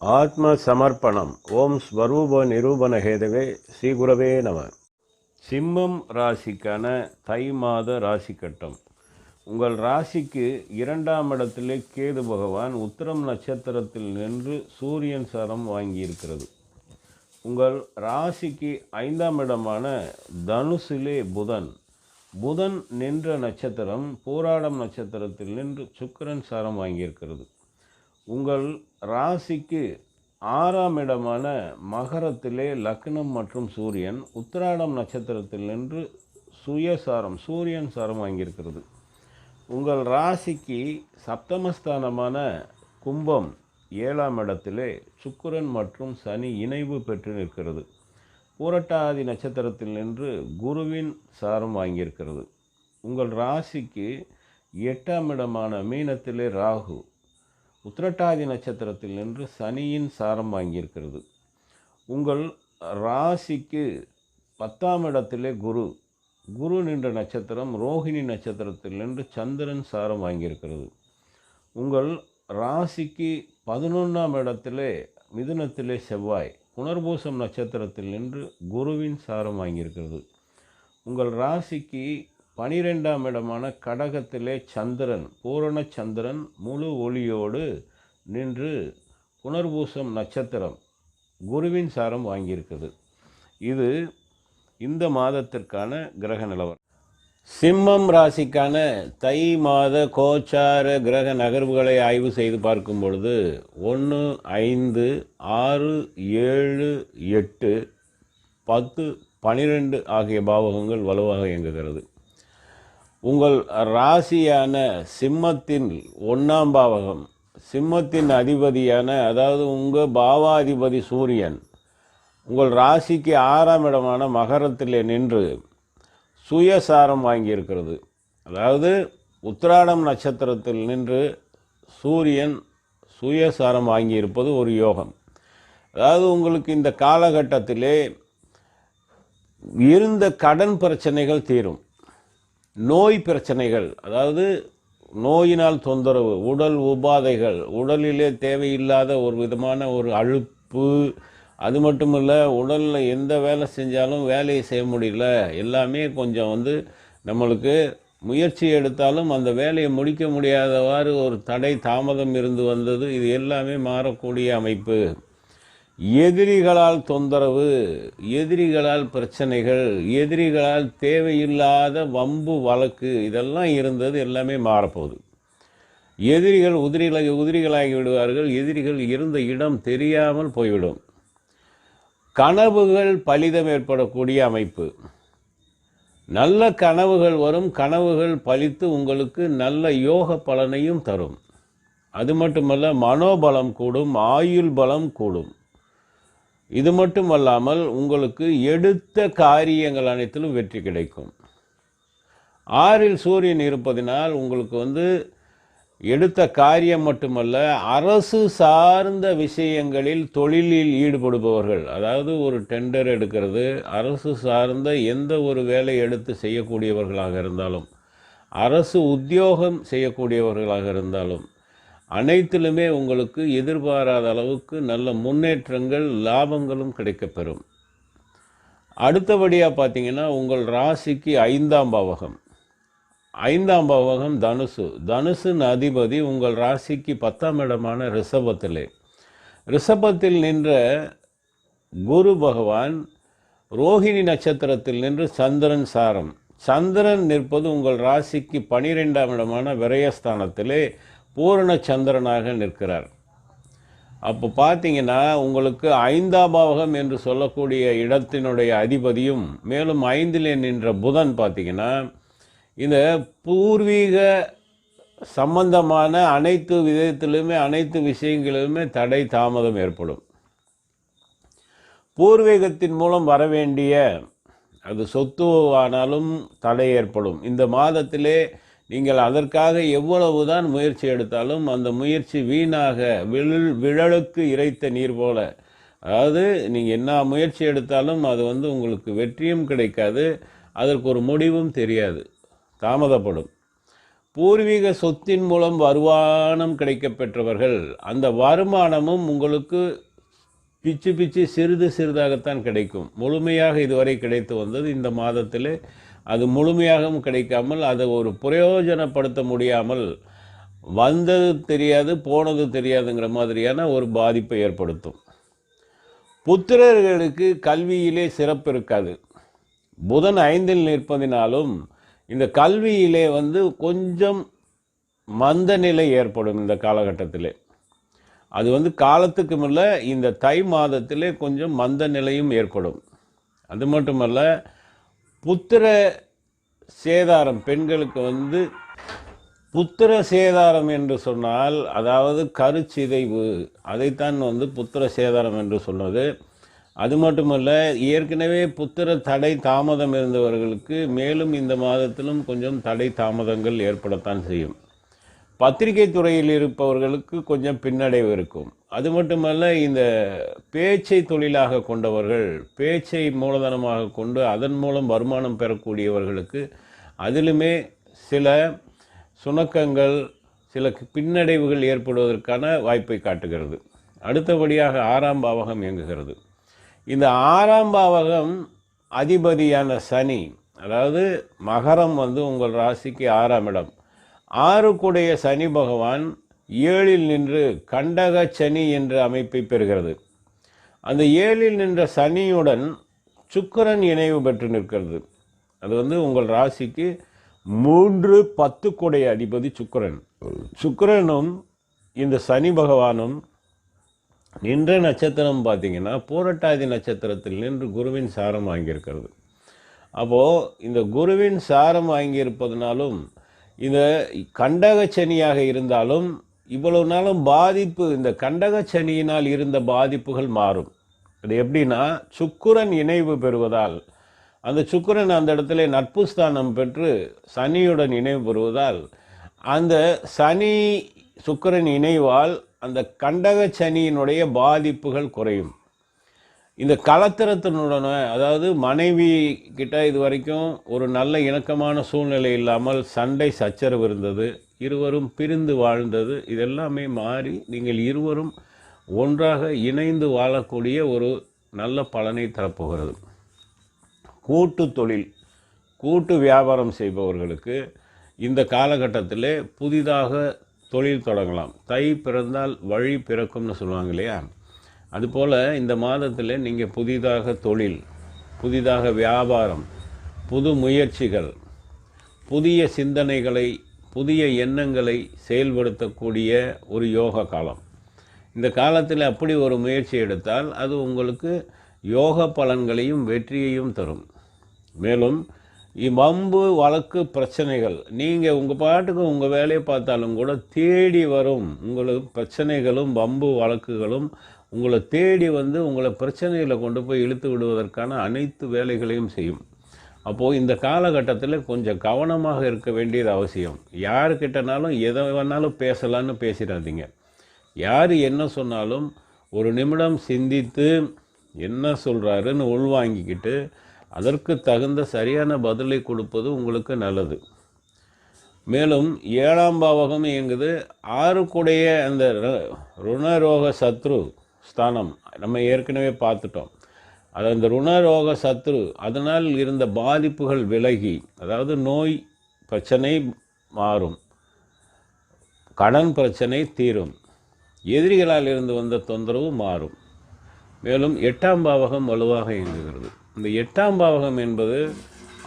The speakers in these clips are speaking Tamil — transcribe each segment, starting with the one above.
ஆத்ம சமர்ப்பணம் ஓம் ஸ்வரூப நிரூபண ஹேதவே ஸ்ரீகுரவே நம. சிம்மம் ராசிக்கான தை மாத ராசி கட்டம். உங்கள் ராசிக்கு இரண்டாம் இடத்திலே கேது பகவான் உத்திரம் நட்சத்திரத்தில் நின்று சூரியன் சரம் வாங்கியிருக்கிறது. உங்கள் ராசிக்கு ஐந்தாம் இடமான தனுசிலே புதன். புதன் நின்ற நட்சத்திரம் போராடம் நட்சத்திரத்தில் நின்று சுக்கரன் சாரம் வாங்கியிருக்கிறது. உங்கள் ராசிக்கு ஆறாம் இடமான மகரத்திலே லக்னம் மற்றும் சூரியன் உத்திராடம் நட்சத்திரத்தில் நின்று சுயசாரம் சூரியன் சாரம் வாங்கியிருக்கிறது. உங்கள் ராசிக்கு சப்தமஸ்தானமான கும்பம் ஏழாம் இடத்திலே சுக்கிரன் மற்றும் சனி இணைவு பெற்று நிற்கிறது. பூரட்டாதி நட்சத்திரத்தில் நின்று குருவின் சாரம் வாங்கியிருக்கிறது. உங்கள் ராசிக்கு எட்டாம் இடமான மீனத்திலே ராகு உத்திரட்டாதி நட்சத்திரத்தில் நின்று சனியின் சாரம் வாங்கியிருக்கிறது. உங்கள் ராசிக்கு பத்தாம் இடத்திலே குரு. குரு நின்ற நட்சத்திரம் ரோஹிணி நட்சத்திரத்தில் நின்று சந்திரன் சாரம் வாங்கியிருக்கிறது. உங்கள் ராசிக்கு பதினொன்றாம் இடத்திலே மிதுனத்திலே செவ்வாய். புனர்பூசம் நட்சத்திரத்தில் நின்று குருவின் சாரம் வாங்கியிருக்கிறது. உங்கள் ராசிக்கு பனிரெண்டாம் இடமான கடகத்திலே சந்திரன் பூரண சந்திரன் முழு ஒளியோடு நின்று புனர்பூசம் நட்சத்திரம் குருவின் சாரம் வாங்கியிருக்குது. இது இந்த மாதத்திற்கான கிரக நிலவரம். சிம்மம் ராசிக்கான தை மாத கோச்சார கிரக நகர்வுகளை ஆய்வு செய்து பார்க்கும் பொழுது ஒன்று ஐந்து ஆறு ஏழு எட்டு பத்து பனிரெண்டு ஆகிய பாவகங்கள் வலுவாக இயங்குகிறது. உங்கள் ராசியான சிம்மத்தின் ஒன்றாம் பாவகம். சிம்மத்தின் அதிபதியான அதாவது உங்கள் பாவாதிபதி சூரியன் உங்கள் ராசிக்கு ஆறாம் இடமான மகரத்தில் நின்று சுயசாரம் வாங்கியிருக்கிறது. அதாவது உத்திராடம் நட்சத்திரத்தில் நின்று சூரியன் சுயசாரம் வாங்கியிருப்பது ஒரு யோகம். அதாவது உங்களுக்கு இந்த காலகட்டத்திலே இருந்த கடன் பிரச்சனைகள் தீரும். நோய் பிரச்சனைகள் அதாவது நோயினால் தொந்தரவு உடல் உபாதைகள் உடலிலே தேவையில்லாத ஒரு விதமான ஒரு அழுப்பு அது மட்டும் இல்லை உடலில் எந்த வேலை செஞ்சாலும் வேலையை செய்ய முடியல எல்லாமே கொஞ்சம் வந்து நம்மளுக்கு முயற்சி எடுத்தாலும் அந்த வேலையை முடிக்க முடியாதவாறு ஒரு தடை தாமதம் இருந்து வந்தது இது எல்லாமே மாறக்கூடிய அமைப்பு. எதிரிகளால் தொந்தரவு எதிரிகளால் பிரச்சனைகள் எதிரிகளால் தேவையில்லாத வம்பு வழக்கு இதெல்லாம் இருந்தது எல்லாமே மாறப்போகுது. எதிரிகள் உதிரிகளாகி உதிரிகளாகி விடுவார்கள். எதிரிகள் இருந்த இடம் தெரியாமல் போய்விடும். கனவுகள் பலிதம் ஏற்படக்கூடிய அமைப்பு. நல்ல கனவுகள் வரும். கனவுகள் பலித்து உங்களுக்கு நல்ல யோக பலனையும் தரும். அது மட்டுமல்ல மனோபலம் கூடும் ஆயுள் பலம் கூடும். இது மட்டுமல்லாமல் உங்களுக்கு எடுத்த காரியங்கள் அனைத்திலும் வெற்றி கிடைக்கும். ஆறில் சூரியன் இருப்பதினால் உங்களுக்கு வந்து எடுத்த காரியம் மட்டுமல்ல அரசு சார்ந்த விஷயங்களில் தொழிலில் ஈடுபடுபவர்கள் அதாவது ஒரு டெண்டர் எடுக்கிறது அரசு சார்ந்த எந்த ஒரு வேலை எடுத்து செய்யக்கூடியவர்களாக இருந்தாலும் அரசு உத்தியோகம் செய்யக்கூடியவர்களாக இருந்தாலும் அனைத்திலுமே உங்களுக்கு எதிர்பாராத அளவுக்கு நல்ல முன்னேற்றங்கள் லாபங்களும் கிடைக்கப்பெறும். அடுத்தபடியாக பார்த்தீங்கன்னா உங்கள் ராசிக்கு ஐந்தாம் பாவகம். ஐந்தாம் பாவகம் தனுசு. தனுசின் அதிபதி உங்கள் ராசிக்கு பத்தாம் இடமான ரிஷபத்திலே. ரிஷபத்தில் நின்ற குரு பகவான் ரோஹிணி நட்சத்திரத்தில் நின்று சந்திரன் சாரம். சந்திரன் நிற்பது உங்கள் ராசிக்கு பனிரெண்டாம் இடமான விரயஸ்தானத்திலே. பூரண சந்திரனாக நிற்கிறார். அப்போ பார்த்தீங்கன்னா உங்களுக்கு ஐந்தாம் பாவகம் என்று சொல்லக்கூடிய இடத்தினுடைய அதிபதியும் மேலும் ஐந்திலே நின்ற புதன் பார்த்தீங்கன்னா இந்த பூர்வீக சம்பந்தமான அனைத்து விதத்திலுமே அனைத்து விஷயங்களிலுமே தடை தாமதம் ஏற்படும். பூர்வீகத்தின் மூலம் வர வேண்டிய அது சொத்துவானாலும் தடை ஏற்படும். இந்த மாதத்திலே நீங்கள் அதற்காக எவ்வளவுதான் முயற்சி எடுத்தாலும் அந்த முயற்சி வீணாக விழல் விழலுக்கு இறைத்த நீர் போல. அதாவது நீங்கள் என்ன முயற்சி எடுத்தாலும் அது வந்து உங்களுக்கு வெற்றியும் கிடைக்காது அதற்கு ஒரு முடிவும் தெரியாது தாமதப்படும். பூர்வீக சொத்தின் மூலம் வருமானம் கிடைக்கப்பெற்றவர்கள் அந்த வருமானமும் உங்களுக்கு பிச்சு பிச்சு சிறிது சிறிதாகத்தான் கிடைக்கும். முழுமையாக இதுவரை கிடைத்து வந்தது இந்த மாதத்திலே. அது முழுமையாகவும் கிடைக்காமல் அதை ஒரு பிரயோஜனப்படுத்த முடியாமல் வந்தது தெரியாது போனது தெரியாதுங்கிற மாதிரியான ஒரு பாதிப்பை ஏற்படுத்தும். புத்திரர்களுக்கு கல்வியிலே சிறப்பு இருக்காது. புதன் ஐந்தில் நிற்பதினாலும் இந்த கல்வியிலே வந்து கொஞ்சம் மந்த நிலை ஏற்படும் இந்த காலகட்டத்திலே. அது வந்து காலத்துக்கு மேல இந்த தை மாதத்திலே கொஞ்சம் மந்த நிலையும் ஏற்படும். அது மட்டுமல்ல புத்திர சேதாரம் பெண்களுக்கு வந்து புத்திர சேதாரம் என்று சொன்னால் அதாவது கருச்சிதைவு. அதைத்தான் வந்து புத்திர சேதாரம் என்று சொன்னது அது மட்டுமல்ல ஏற்கனவே புத்திர தடை தாமதம் இருந்தவர்களுக்கு மேலும் இந்த மாதத்திலும் கொஞ்சம் தடை தாமதங்கள் ஏற்படத்தான் செய்யும். பத்திரிகை துறையில் இருப்பவர்களுக்கு கொஞ்சம் பின்னடைவு இருக்கும். அது மட்டுமல்ல இந்த பேச்சை தொழிலாக கொண்டவர்கள் பேச்சை மூலதனமாக கொண்டு அதன் மூலம் வருமானம் பெறக்கூடியவர்களுக்கு அதிலுமே சில சுணக்கங்கள் சில பின்னடைவுகள் ஏற்படுவதற்கான வாய்ப்பை காட்டுகிறது. அடுத்தபடியாக ஆறாம் பாவகம் இயங்குகிறது. இந்த ஆறாம் பாவகம் அதிபதியான சனி அதாவது மகரம் வந்து உங்கள் ராசிக்கு ஆறாம் இடம். ஆறுக்குடைய சனி பகவான் ஏழில் நின்று கண்டக சனி என்ற அமைப்பை பெறுகிறது. அந்த ஏழில் நின்ற சனியுடன் சுக்கிரன் இணைவு பெற்று நிற்கிறது. அது வந்து உங்கள் ராசிக்கு மூன்று பத்து கொடை அதிபதி சுக்கரன். சுக்கிரனும் இந்த சனி பகவானும் நின்ற நட்சத்திரம் பார்த்தீங்கன்னா பூரட்டாதி நட்சத்திரத்தில் நின்று குருவின் சாரம் வாங்கியிருக்கிறது. அப்போது இந்த குருவின் சாரம் வாங்கியிருப்பதனாலும் இந்த கண்டகச்சனியாக இருந்தாலும் இவ்வளவு நாளும் பாதிப்பு இந்த கண்டகச்சனியினால் இருந்த பாதிப்புகள் மாறும். அது எப்படின்னா சுக்குரன் இணைவு பெறுவதால் அந்த சுக்குரன் அந்த இடத்துல நட்பு ஸ்தானம் பெற்று சனியுடன் இணைவு பெறுவதால் அந்த சனி சுக்கரன் இணைவால் அந்த கண்டக சனியினுடைய பாதிப்புகள் குறையும். இந்த கலத்திரத்தினுடன அதாவது மனைவி கிட்ட இது வரைக்கும் ஒரு நல்ல இணக்கமான சூழ்நிலை இல்லாமல் சண்டை சச்சரவு இருந்தது. இருவரும் பிரிந்து வாழ்ந்தது. இதெல்லாமே மாறி நீங்கள் இருவரும் ஒன்றாக இணைந்து வாழக்கூடிய ஒரு நல்ல பலனை தரப்போகிறது. கூட்டு தொழில் கூட்டு வியாபாரம் செய்பவர்களுக்கு இந்த காலகட்டத்தில் புதிதாக தொழில் தொடங்கலாம். தை பிறந்தால் வழி பிறக்கும்னு சொல்லுவாங்க இல்லையா? அதுபோல் இந்த மாதத்தில் நீங்கள் புதிதாக தொழில் புதிதாக வியாபாரம் புது முயற்சிகள் புதிய சிந்தனைகளை புதிய எண்ணங்களை செயல்படுத்தக்கூடிய ஒரு யோக காலம். இந்த காலத்தில் அப்படி ஒரு முயற்சி எடுத்தால் அது உங்களுக்கு யோக பலன்களையும் வெற்றியையும் தரும். மேலும் வம்பு வழக்கு பிரச்சனைகள் நீங்கள் உங்கள் பாட்டுக்கு உங்கள் வேலையை பார்த்தாலும் கூட தேடி வரும் உங்களுக்கு பிரச்சனைகளும் வம்பு வழக்குகளும் உங்களை தேடி வந்து உங்களை பிரச்சனைகளை கொண்டு போய் இழுத்து விடுவதற்கான அனைத்து வேலைகளையும் செய்யும். அப்போது இந்த காலகட்டத்தில் கொஞ்சம் கவனமாக இருக்க வேண்டியது அவசியம். யாருக்கிட்டனாலும் எதை வேணாலும் பேசலான்னு பேசிடாதீங்க. யார் என்ன சொன்னாலும் ஒரு நிமிடம் சிந்தித்து என்ன சொல்கிறாருன்னு உள்வாங்கிக்கிட்டு அதற்கு தகுந்த சரியான பதிலை கொடுப்பது உங்களுக்கு நல்லது. மேலும் ஏழாம் பாவகம் இயங்குது. ஆறுக்குடைய அந்த ருணரோக சத்ரு ஸ்தானம் நம்ம ஏற்கனவே பார்த்துட்டோம். அது அந்த ருணரோக சத்ரு அதனால் இருந்த பாதிப்புகள் விலகி அதாவது நோய் பிரச்சனை மாறும் கடன் பிரச்சனை தீரும் எதிரிகளால் இருந்து வந்த தொந்தரவு மாறும். மேலும் எட்டாம் பாவகம் வலுவாக இயங்குகிறது. இந்த எட்டாம் பாவகம் என்பது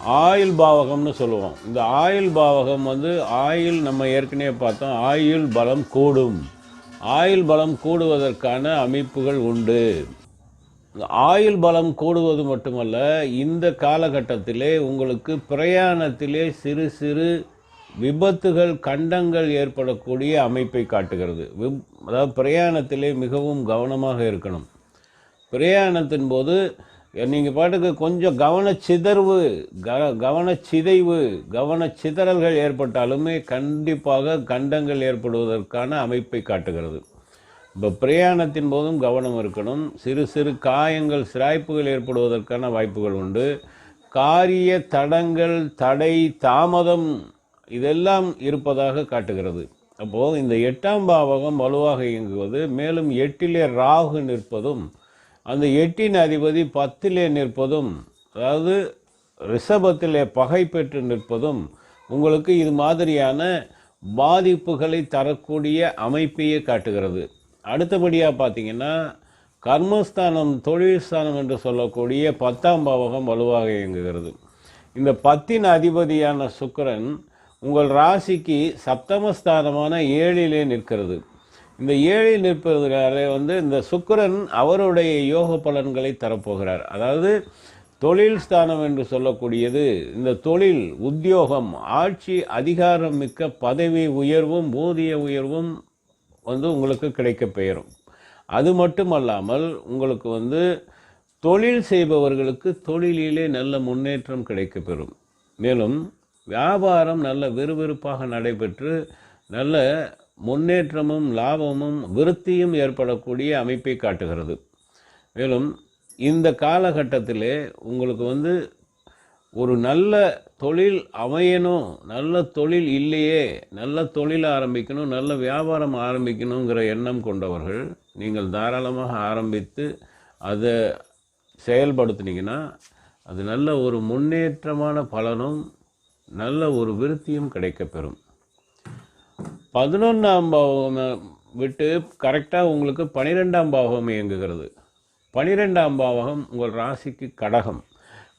ஆயுள் பாவகம்னு சொல்லுவோம். இந்த ஆயுள் பாவகம் வந்து ஆயுள் நம்ம ஏற்கனவே பார்த்தோம். ஆயுள் பலம் கூடும். ஆயுள் பலம் கூடுவதற்கான அமைப்புகள் உண்டு. ஆயுள் பலம் கூடுவது மட்டுமல்ல இந்த காலகட்டத்திலே உங்களுக்கு பிரயாணத்திலே சிறு சிறு விபத்துகள் கண்டங்கள் ஏற்படக்கூடிய அமைப்பை காட்டுகிறது. விப் அதாவது பிரயாணத்திலே மிகவும் கவனமாக இருக்கணும். பிரயாணத்தின் போது நீங்கள் பாட்டுக்கு கொஞ்சம் கவனச்சிதர்வு க கவனச்சிதைவு கவனச்சிதறல்கள் ஏற்பட்டாலுமே கண்டிப்பாக கண்டங்கள் ஏற்படுவதற்கான அமைப்பை காட்டுகிறது. இப்போ பிரயாணத்தின் போதும் கவனம் இருக்கணும். சிறு சிறு காயங்கள் சிராய்ப்புகள் ஏற்படுவதற்கான வாய்ப்புகள் உண்டு. காரிய தடங்கள் தடை தாமதம் இதெல்லாம் இருப்பதாக காட்டுகிறது. அப்போது இந்த எட்டாம் பாவகம் வலுவாக இயங்குவது மேலும் எட்டிலே ராகு நிற்பதும் அந்த எட்டின் அதிபதி பத்திலே நிற்பதும் அதாவது ரிஷபத்திலே பகை பெற்று நிற்பதும் உங்களுக்கு இது மாதிரியான பாதிப்புகளை தரக்கூடிய அமைப்பையே காட்டுகிறது. அடுத்தபடியாக பார்த்தீங்கன்னா கர்மஸ்தானம் தொழில் ஸ்தானம் என்று சொல்லக்கூடிய பத்தாம் பாவகம் வலுவாக இயங்குகிறது. இந்த பத்தின் அதிபதியான சுக்கிரன் உங்கள் ராசிக்கு சப்தமஸ்தானமான ஏழிலே நிற்கிறது. இந்த ஏழில் நிற்பதனாலே வந்து இந்த சுக்கிரன் அவருடைய யோக பலன்களை தரப்போகிறார். அதாவது தொழில் ஸ்தானம் என்று சொல்லக்கூடியது இந்த தொழில் உத்தியோகம் ஆட்சி அதிகாரம் மிக்க பதவி உயர்வும் ஊதிய உயர்வும் வந்து உங்களுக்கு கிடைக்க பெயரும். அது மட்டுமல்லாமல் உங்களுக்கு வந்து தொழில் செய்பவர்களுக்கு தொழிலிலே நல்ல முன்னேற்றம் கிடைக்கப்பெறும் மேலும் வியாபாரம் நல்ல விறுவிறுப்பாக நடைபெற்று நல்ல முன்னேற்றமும் லாபமும் விருத்தியும் ஏற்படக்கூடிய அமைப்பை காட்டுகிறது. மேலும் இந்த காலகட்டத்திலே உங்களுக்கு வந்து ஒரு நல்ல தொழில் அமையணும் நல்ல தொழில் இல்லையே நல்ல தொழில் ஆரம்பிக்கணும் நல்ல வியாபாரம் ஆரம்பிக்கணுங்கிற எண்ணம் கொண்டவர்கள் நீங்கள் தாராளமாக ஆரம்பித்து அதை செயல்படுத்தினீங்கன்னா அது நல்ல ஒரு முன்னேற்றமான பலனும் நல்ல ஒரு விருத்தியும் கிடைக்கப்பெறும். பதினொன்றாம் பாவம் விட்டு கரெக்டாக உங்களுக்கு பனிரெண்டாம் பாவம் இயங்குகிறது. பனிரெண்டாம் பாவகம் உங்கள் ராசிக்கு கடகம்.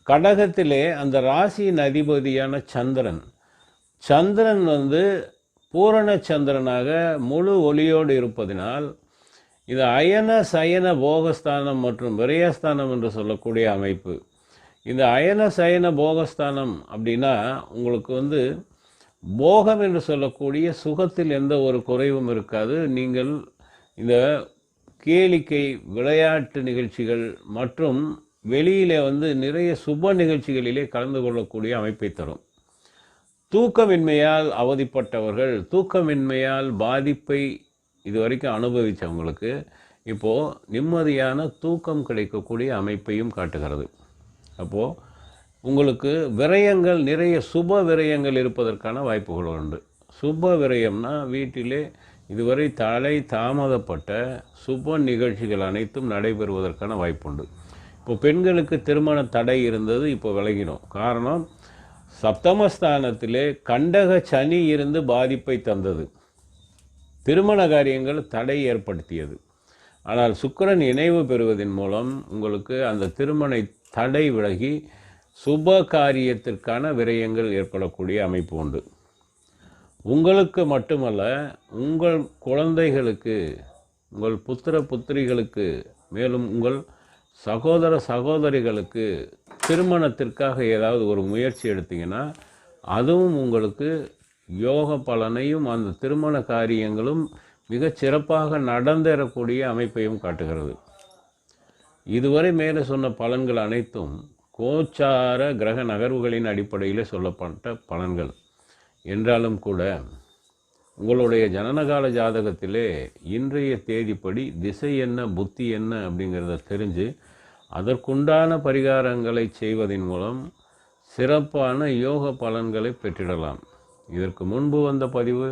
கடகத்திலே அந்த ராசியின் அதிபதியான சந்திரன். சந்திரன் வந்து பூரண சந்திரனாக முழு ஒளியோடு இருப்பதினால் இது அயன சயன போகஸ்தானம் மற்றும் விரயஸ்தானம் என்று சொல்லக்கூடிய அமைப்பு. இந்த அயன சயன போகஸ்தானம் அப்படின்னா உங்களுக்கு வந்து போகம் என்று சொல்லக்கூடிய சுகத்தில் எந்த ஒரு குறைவும் இருக்காது. நீங்கள் இந்த கேளிக்கை விளையாட்டு நிகழ்ச்சிகள் மற்றும் வெளியிலே வந்து நிறைய சுப நிகழ்ச்சிகளிலே கலந்து கொள்ளக்கூடிய அமைப்பை தரும். தூக்கமின்மையால் அவதிப்பட்டவர்கள் தூக்கமின்மையால் பாதிப்பை இதுவரைக்கும் அனுபவித்தவங்களுக்கு இப்போது நிம்மதியான தூக்கம் கிடைக்கக்கூடிய அமைப்பையும் காட்டுகிறது. அப்போது உங்களுக்கு விரயங்கள் நிறைய சுப விரயங்கள் இருப்பதற்கான வாய்ப்புகள் உண்டு. சுப விரயம்னா வீட்டிலே இதுவரை தலை தாமதப்பட்ட சுப நிகழ்ச்சிகள் அனைத்தும் நடைபெறுவதற்கான வாய்ப்புண்டு. இப்போ பெண்களுக்கு திருமண தடை இருந்தது இப்போ விலகினோம். காரணம் சப்தமஸ்தானத்திலே கண்டக சனி இருந்து பாதிப்பை தந்தது. திருமண காரியங்கள் தடை ஏற்படுத்தியது. ஆனால் சுக்கரன் இணைவு பெறுவதன் மூலம் உங்களுக்கு அந்த திருமண தடை விலகி சுப காரியத்திற்கான விரயங்கள் ஏற்படக்கூடிய அமைப்பு உண்டு. உங்களுக்கு மட்டுமல்ல உங்கள் குழந்தைகளுக்கு உங்கள் புத்திர புத்திரிகளுக்கு மேலும் உங்கள் சகோதர சகோதரிகளுக்கு திருமணத்திற்காக ஏதாவது ஒரு முயற்சி எடுத்தீங்கன்னா அதுவும் உங்களுக்கு யோக பலனையும் அந்த திருமண காரியங்களும் மிகச் சிறப்பாக நடந்தேறக்கூடிய அமைப்பையும் காட்டுகிறது. இதுவரை மேலே சொன்ன பலன்கள் அனைத்தும் கோச்சார கிரக நகர்வுகளின் அடிப்படையில் சொல்லப்பட்ட பலன்கள். என்றாலும் கூட உங்களுடைய ஜனனகால ஜாதகத்திலே இன்றைய தேதிப்படி திசை என்ன புத்தி என்ன அப்படிங்கிறத தெரிஞ்சு அதற்குண்டான பரிகாரங்களை செய்வதன் மூலம் சிறப்பான யோக பலன்களை பெற்றிடலாம். இதற்கு முன்பு வந்த பதிவு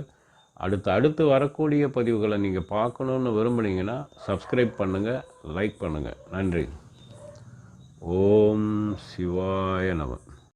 அடுத்து அடுத்து வரக்கூடிய பதிவுகளை நீங்கள் பார்க்கணுன்னு விரும்புனீங்கன்னா சப்ஸ்கிரைப் பண்ணுங்கள் லைக் பண்ணுங்கள் நன்றி. ஓம் சிவாய நம.